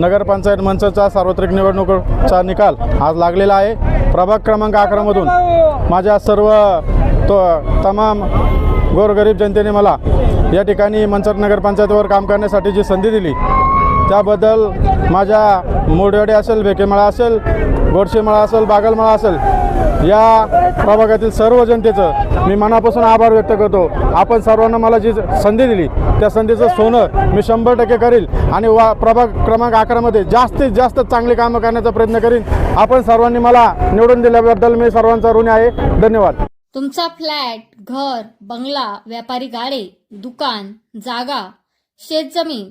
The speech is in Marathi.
नगरपंचायत मंचचा सार्वत्रिक निवडणुकीचा निकाल आज लागलेला आहे. प्रभाग क्रमांक अकरामधून माझ्या सर्व तो तमाम गोरगरीब जनतेने मला या ठिकाणी मंचर नगरपंचायतीवर काम करण्यासाठी जी संधी दिली त्याबद्दल माझ्या मोडवाडे असेल भेकेमळा असेल गोडशेमळा असेल बागलमळा असेल या प्रभागातील सर्व जनतेचं मी मनापासून आभार व्यक्त करतो. आपण सर्वांना मला जी संधी दिली त्या संधीचं सोनं मी शंभर टक्के करील आणि वा प्रभाग क्रमांक अकरामध्ये जास्तीत जास्त चांगली कामं करण्याचा प्रयत्न करीन. आपण सर्वांनी मला निवडून दिल्याबद्दल मी सर्वांचा ऋणी आहे. धन्यवाद. तुमचा फ्लॅट घर बंगला व्यापारी गाडे दुकान जागा शेतजमीन